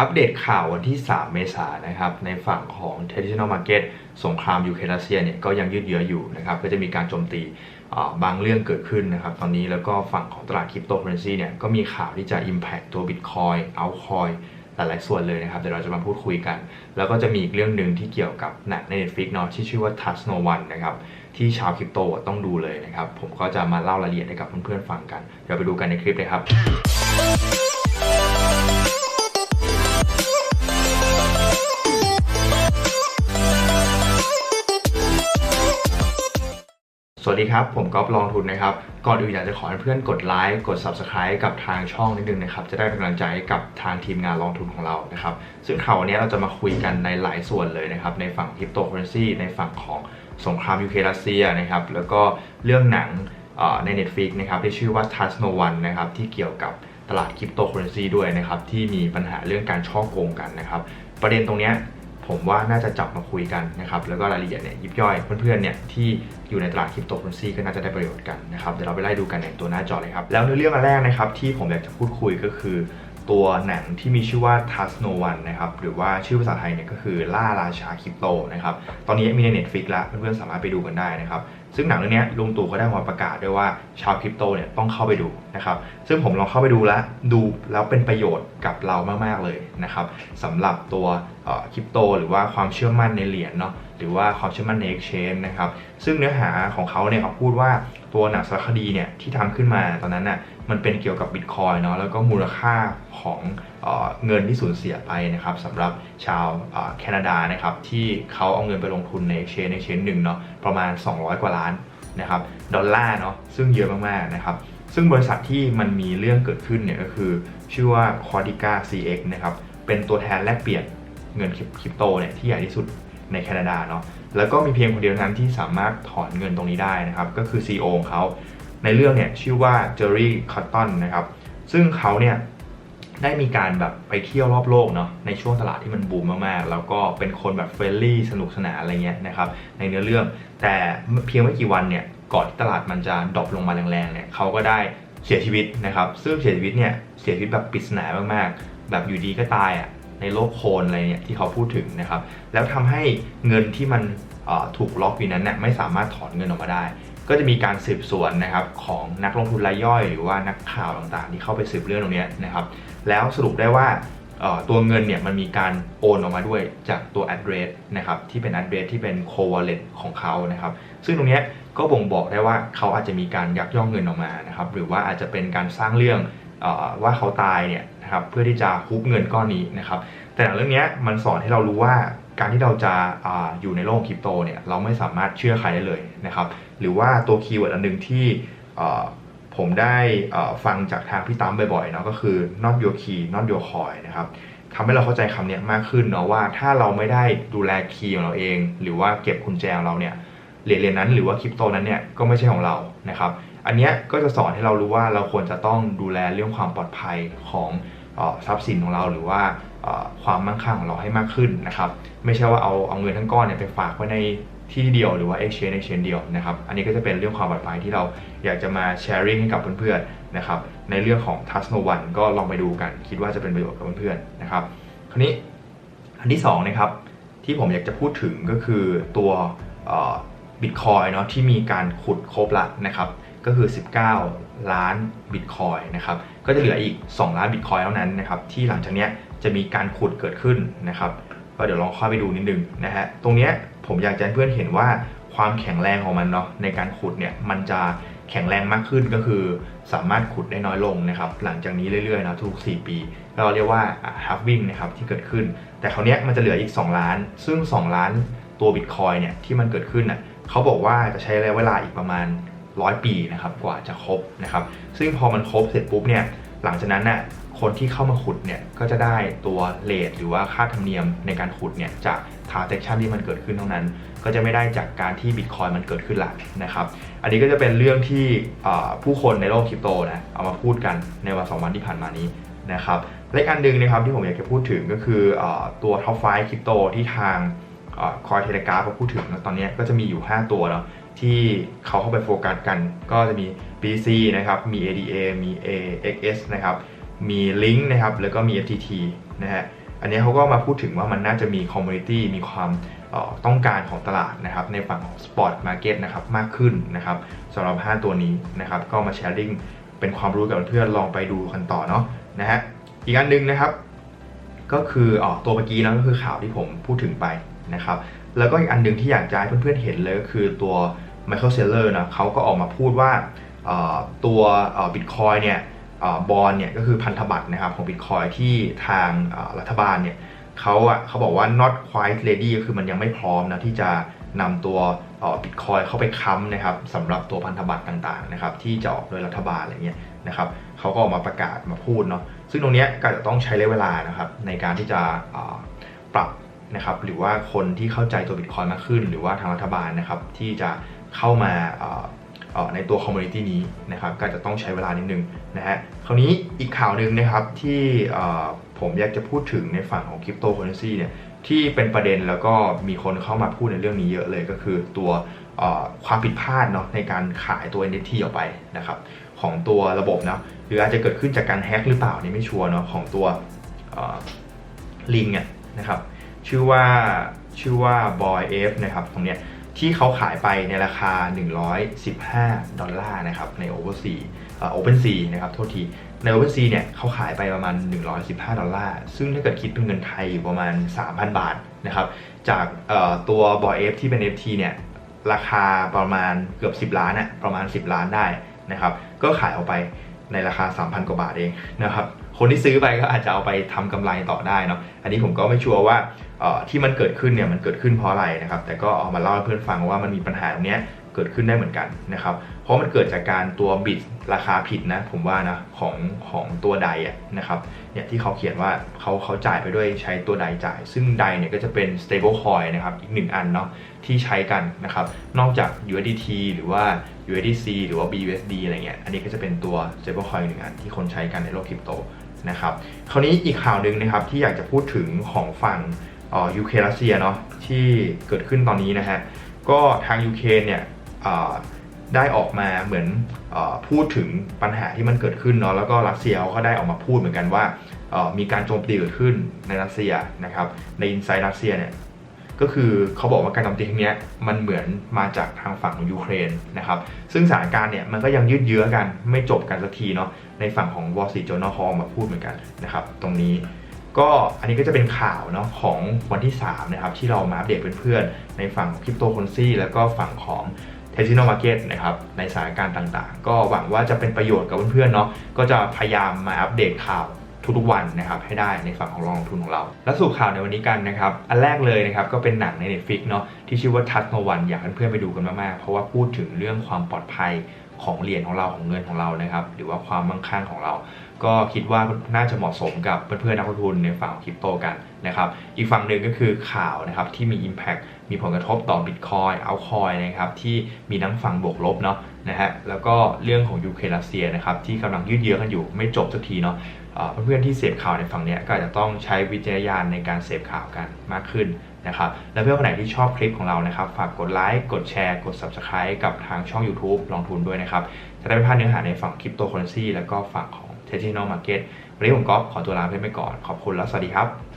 อัปเดตข่าววันที่ 3 เมษายนนะครับในฝั่งของ traditional market สงครามยูเครนรัสเซียเนี่ยก็ยังยืดเยื้ออยู่นะครับก็จะมีการโจมตีบางเรื่องเกิดขึ้นนะครับตอนนี้แล้วก็ฝั่งของตลาดคริปโตเคอเรนซีเนี่ยก็มีข่าวที่จะ impact ตัว Bitcoin Altcoin หลายๆส่วนเลยนะครับเดี๋ยวเราจะมาพูดคุยกัน แล้วก็จะมีอีกเรื่องหนึ่งที่เกี่ยวกับหนังใน Netflix เนาะที่ชื่อว่า Touch No One นะครับที่ชาวคริปโตต้องดูเลยนะครับผมก็จะมาเล่ารายละเอียดให้กับเพื่อนๆฟังกัน เดี๋ยวไปดูกันในคลิปเลยครับ สวัสดีครับ ผมก๊อฟลองทุนนะครับ ก่อนอื่นอยากจะขอให้เพื่อนกดไลค์กด Subscribe กับทางช่องนิดนึงนะครับ จะได้เป็นกำลังใจกับทางทีมงานลองทุนของเรานะครับ ซึ่งข่าววันนี้เราจะมาคุยกันในหลายส่วนเลยนะครับ ในฝั่งคริปโตเคอเรนซีในฝั่งของสงครามยูเครนรัสเซียนะครับ แล้วก็เรื่องหนังใน Netflix นะครับที่ชื่อว่า Touch No One นะครับที่เกี่ยวกับตลาดคริปโตเคอเรนซีด้วยนะครับที่มีปัญหาเรื่องการช่อโกงกันนะครับ ประเด็นตรงนี้ผมว่าน่าจะจับมาคุยกันนะครับแล้วก็รายละเอียดเนี่ยยิบย่อยเพื่อนๆเนี่ยที่ อยู่ในตลาดคริปโตเคอเรนซีก็น่าจะได้ประโยชน์กันนะครับเดี๋ยวเราไปไล่ดูกันในตัวหน้าจอเลยครับ แล้วในเรื่องแรกนะครับที่ผมอยากจะพูดคุยก็คือตัวหนังที่มีชื่อว่า Touch No One นะครับ หรือว่าชื่อภาษาไทยเนี่ยก็คือล่าราชาคริปโตนะครับ ตอนนี้มีใน Netflix แล้วเพื่อนๆสามารถไปดูกันได้นะครับ ซึ่งหนังเรื่องนี้ลุงตู่ก็ได้มาประกาศด้วยว่าชาวคริปโตเนี่ยต้องเข้าไปดูนะครับซึ่งผมลองเข้าไปดูแล้วดูแล้วเป็นประโยชน์กับเรามากๆเลยนะครับสำหรับตัวคริปโต หรือว่าความเชื่อมั่นในเหรียญเนาะหรือว่าความเชื่อมั่นใน exchange นะครับซึ่งเนื้อหาของเขาเนี่ยเขาพูดว่าตัวหนังสารคดีเนี่ยที่ทำขึ้นมาตอนนั้นน่ะ มันเป็นเกี่ยวกับบิตคอยเนาะแล้วก็มูลค่าของเออเงินที่สูญเสียไปนะครับสำหรับชาวแคนาดานะครับที่เขาเอาเงินไปลงทุนใน exchange exchange หนึ่งเนาะประมาณ 200 กว่าล้านนะครับดอลลาร์เนาะซึ่งเยอะมากๆนะครับซึ่งบริษัทที่มันมีเรื่องเกิดขึ้นเนี่ยก็คือ ชื่อว่า Quadica CX นะครับเป็นตัวแทนแลกเปลี่ยนเงินคริปโตเนี่ยที่ใหญ่ที่สุดในแคนาดาเนาะแล้วก็มีเพียงคนเดียวนั้นที่สามารถถอนเงินตรงนี้ได้นะครับก็คือ CEO ของเขา ในเรื่องเนี่ยชื่อว่าเจอร์รี่คัตตันนะครับซึ่งเขาเนี่ยได้มีการแบบไปเที่ยวรอบโลกเนาะในช่วงตลาดที่มันบูมมากๆ แล้วก็เป็นคนแบบเฟรนลี่สนุกสนานอะไรเงี้ยนะครับในเนื้อเรื่องแต่เพียงไม่กี่วันเนี่ยก่อนที่ตลาดมันจะดรอปลงมาแรงๆเนี่ยเขาก็ได้เสียชีวิตนะครับซึ่งเสียชีวิตเนี่ยเสียชีวิตแบบปริศนามากๆ แบบอยู่ดีก็ตายอะในโลกโคลนอะไรเนี่ยที่เขาพูดถึงนะครับแล้วทำให้เงินที่มัน ถูกล็อกอยู่นั้นเนี่ยไม่สามารถถอนเงินออกมาได้ ก็จะมีการสืบสวนนะครับของนักลงทุนรายย่อย หรือว่านักข่าวต่างๆ ที่เข้าไปสืบเรื่องตรงนี้นะครับ แล้วสรุปได้ว่าตัวเงินเนี่ยมันมีการโอนออกมาด้วยจากตัว address นะครับที่เป็น address ที่เป็น co-wallet ของเขานะครับ ซึ่งตรงนี้ก็บ่งบอกได้ว่าเขาอาจจะมีการยักย่อกเงินออกมานะครับหรือว่าอาจจะเป็นการสร้างเรื่องอว่าเขาตายเนี่ยนะครับเพื่อที่จะฮุบเงินก้อนนี้นะครับแต่หนังเรื่องนี้มันสอนให้เรารู้ว่า การที่เราจะออยู่ในโลกคริปโตเนี่ยเราไม่สามารถเชื่อใครได้เลยนะครับหรือว่าตัวคีย์เวิร์ดอันหนึ่งที่ผมได้ฟังจากทางพี่ตั้มบ่อยๆเนาะก็คือ not your key not your coin นะครับทำให้เราเข้าใจคำนี้มากขึ้นเนาะว่าถ้าเราไม่ได้ดูแลคีย์ของเราเอง หรือว่าเก็บกุญแจของเราเนี่ยเหรียญเหรียญนั้นหรือว่าคริปโตนั้นเนี่ยก็ไม่ใช่ของเรานะครับอันนี้ก็จะสอนให้เรารู้ว่าเราควรจะต้องดูแลเรื่องความปลอดภัยของ ทรัพย์สินของเราหรือว่าความมั่งคั่งของเราให้มากขึ้นนะครับ ไม่ใช่ว่าเอาเอาเงินทั้งก้อนเนี่ยไปฝากไว้ในที่เดียวหรือว่า exchange exchange เดียวนะครับ อันนี้ก็จะเป็นเรื่องความปลอดภัยที่เราอยากจะมา sharing ให้กับเพื่อนๆนะครับ ในเรื่องของ Trust No One ก็ลองไปดูกัน คิดว่าจะเป็นประโยชน์กับเพื่อนๆนะครับ คราวนี้อันที่สองนะครับที่ผมอยากจะพูดถึงก็คือตัวบิตคอยเนาะที่มีการขุดครบละนะครับ ก็คือ 19 ล้านบิตคอยนะครับก็จะเหลืออีก 2 ล้านบิตคอยเท่านั้นนะครับที่หลังจากนี้จะมีการขุดเกิดขึ้นนะครับก็เดี๋ยวลองเข้าไปดูนิดนึงนะฮะตรงนี้ผมอยากจะให้เพื่อนเห็นว่าความแข็งแรงของมันเนาะในการขุดเนี่ยมันจะแข็งแรงมากขึ้นก็คือสามารถขุดได้น้อยลงนะครับหลังจากนี้เรื่อยๆนะทุก 4 ปีเราเรียกว่า halving นะครับที่เกิดขึ้น แต่คราวเนี้ยมันจะเหลืออีก 2 ล้าน ซึ่ง 2 ล้านตัวบิตคอยเนี่ยที่มันเกิดขึ้นน่ะเขาบอกว่าจะใช้ระยะเวลาอีกประมาณ ร้อยปีนะครับกว่าจะครบนะครับ ซึ่งพอมันครบเสร็จปุ๊บเนี่ยหลังจากนั้นน่ะคนที่เข้ามาขุดเนี่ยก็จะได้ตัวเลทหรือว่าค่าธรรมเนียมในการขุดเนี่ยจาก transaction ที่มันเกิดขึ้นเท่านั้น ก็จะไม่ได้จากการที่ Bitcoin มันเกิดขึ้นหละนะครับ อันนี้ก็จะเป็นเรื่องที่ผู้คนในโลกคริปโตนะเอามาพูดกันในวันสองวันที่ผ่านมานี้นะครับและอีกอันหนึ่งนะครับที่ผมอยากจะพูดถึงก็คืออตัว top 5คริปโตที่ทางคอยเทเลกราฟเขาพูดถึงตอนนี้ก็จะมีอยู่ 5 ตัวเนาะ ที่เขาเข้าไปโฟกัสกัน ก็จะมี BC นะครับ มี ADA มี AXS นะครับ มี Link นะครับ แล้วก็มี FTT นะฮะ อันนี้เขาก็มาพูดถึงว่ามันน่าจะมีคอมมูนิตี้ มีความต้องการของตลาดนะครับ ในฝั่งของสปอร์ตมาร์เก็ตนะครับ มากขึ้นนะครับสำหรับ 5 ตัวนี้นะครับ ก็มาแชร์ลิงเป็นความรู้กับเพื่อนๆลองไปดูกันต่อเนาะนะฮะ อีกอันหนึ่งนะครับ ก็คือออตัวเมื่อกี้นะก็คือข่าวที่ผมพูดถึงไปนะครับ แล้วก็อีกอันหนึ่งที่อยากจะให้เพื่อนๆเห็นเลยก็คือตัว Michael Saylor นะเขาก็ออกมาพูดว่าตัวบิตคอยเนี่ยบอลเนี่ยก็คือพันธบัตรนะครับของบิตคอยที่ทางรัฐบาลเนี่ยเขาอะเขาบอกว่า not quite ready ก็คือมันยังไม่พร้อมนะที่จะนำตัวบิตคอยเข้าไปค้ำนะครับสำหรับตัวพันธบัตรต่างๆนะครับที่จะออกโดยรัฐบาลอะไรเงี้ยนะครับเขาก็ออกมาประกาศมาพูดเนาะซึ่งตรงเนี้ยก็จะต้องใช้ระยะเวลานะครับในการที่จะปรับนะครับหรือว่าคนที่เข้าใจตัวบิตคอยมากขึ้น หรือว่าทางรัฐบาลนะครับที่จะ เข้ามาในตัวคอมมูนิตี้นี้นะครับก็จะต้องใช้เวลานิดนึงนะฮะคราวนี้อีกข่าวหนึ่งนะครับที่ผมอยากจะพูดถึงในฝั่งของคริปโตเคอเรนซีเนี่ยที่เป็นประเด็นแล้วก็มีคนเข้ามาพูดในเรื่องนี้เยอะเลยก็คือตัวความผิดพลาดเนาะในการขายตัว NFT ออกไปนะครับของตัวระบบเนาะหรืออาจจะเกิดขึ้นจากการแฮ็กหรือเปล่านี่ไม่ชัวร์เนาะของตัวลิงเนี่ยนะครับชื่อว่าชื่อว่า Boy F นะครับตรงเนี้ย ที่เขาขายไปในราคา 115 ดอลลาร์นะครับใน OpenSea เอ่อ OpenSea นะครับโทษทีใน OpenSea เนี่ยเขาขายไปประมาณ 115 ดอลลาร์ ซึ่งถ้าเกิดคิดเป็นเงินไทยอยู่ประมาณ 3,000 บาทนะครับจากตัว Boy F ที่เป็น FT เนี่ยราคาประมาณเกือบ 10 ล้านอะประมาณ 10 ล้านได้นะครับก็ขายออกไปในราคา 3,000 กว่าบาทเองนะครับ คนที่ซื้อไปก็อาจจะเอาไปทำกำไรต่อได้เนาะอันนี้ผมก็ไม่ชัวร์ว่าที่มันเกิดขึ้นเนี่ยมันเกิดขึ้นเพราะอะไรนะครับ แต่ก็เอามาเล่าให้เพื่อนฟังว่ามันมีปัญหาตรงนี้เกิดขึ้นได้เหมือนกันนะครับ เพราะมันเกิดจากการตัวบิดราคาผิดนะ ผมว่านะของของตัวใดอะนะครับเนี่ยที่เขาเขียนว่าเขาเขาจ่ายไปด้วยใช้ตัวใดจ่าย ซึ่งใดเนี่ยก็จะเป็น stable coin นะครับอีกหนึ่งอันเนาะที่ใช้กันนะครับ นอกจาก USDT หรือว่า USDC หรือว่า BUSD อะไรเงี้ยอันนี้ก็จะเป็นตัว stable coin หนึ่งอันที่คนใช้กันในโลกคริปโต นะครับ คราวนี้อีกข่าวหนึ่งนะครับที่อยากจะพูดถึงของฝั่งยูเครนรัสเซียเนาะที่เกิดขึ้นตอนนี้นะฮะก็ทางยูเครนเนี่ยได้ออกมาเหมือนอพูดถึงปัญหาที่มันเกิดขึ้นเนาะแล้วก็รัสเซียเขาก็ได้ออกมาพูดเหมือนกันว่ามีการโจมตีเกิดขึ้นในรัสเซียนะครับในอินไซด์รัสเซียเนี่ย ก็คือเขาบอกว่าการโจมตีครั้งนี้มันเหมือนมาจากทางฝั่งของยูเครนนะครับซึ่งสถานการณ์เนี่ยมันก็ยังยืดเยื้อกันไม่จบกันสักทีเนาะในฝั่งของ Wall Street Journal ฮอมาพูดเหมือนกันนะครับตรงนี้ก็อันนี้ก็จะเป็นข่าวเนาะของวันที่3นะครับที่เรามาอัปเดตเพื่อนๆในฝั่งคริปโตเคอเรนซีแล้วก็ฝั่งของเท s ิโนมาร์เก็ตนะครับในสถานการณ์ต่างๆ ก็หวังว่าจะเป็นประโยชน์กับเพื่อนๆเนาะก็จะพยายามมาอัปเดตข่าว ทุกๆวันนะครับให้ได้ในฝั่งของรองทุนของเรา และสู่ข่าวในวันนี้กันนะครับ อันแรกเลยนะครับก็เป็นหนังใน Netflix เนาะที่ชื่อว่าทัศนวันอยากให้เพื่อนไปดูกันมากๆ เพราะว่าพูดถึงเรื่องความปลอดภัยของเหรียญของเราของเงินของเรานะครับหรือว่าความมั่งคั่งของเรา ก็คิดว่าน่าจะเหมาะสมกับเพื่อนๆนักลงทุนในฝั่งคริปโตกันนะครับอีกฝั่งหนึ่งก็คือข่าวนะครับที่มี Impact มีผลกระทบต่อ Bitcoin เอาคอยนะครับที่มีทั้งฝั่งบวกลบเนาะนะฮะแล้วก็เรื่องของยูเครนรัสเซียนะครับที่กำลังยืดเยื้อกันอยู่ไม่จบสักทีเนาะเอ่อเพื่อนๆที่เสพข่าวในฝั่งนี้ก็อาจจะต้องใช้วิจารณญาณในการเสพข่าวกันมากขึ้นนะครับและเพื่อนคนไหนที่ชอบคลิปของเรานะครับ ฝากกดไลค์ กดแชร์ กด Subscribe กับทางช่อง YouTube ลองทุนด้วยนะครับ จะได้ไม่พลาดเนื้อหาในฝั่งคริปโตเคอเรนซีแล้วก็ฝั่งของ เท c h น i ลมาร์เก็ตวันนี้ผมก็ขอตัวลาเพื่อนไปก่อน ขอบคุณแล้วสวัสดีครับ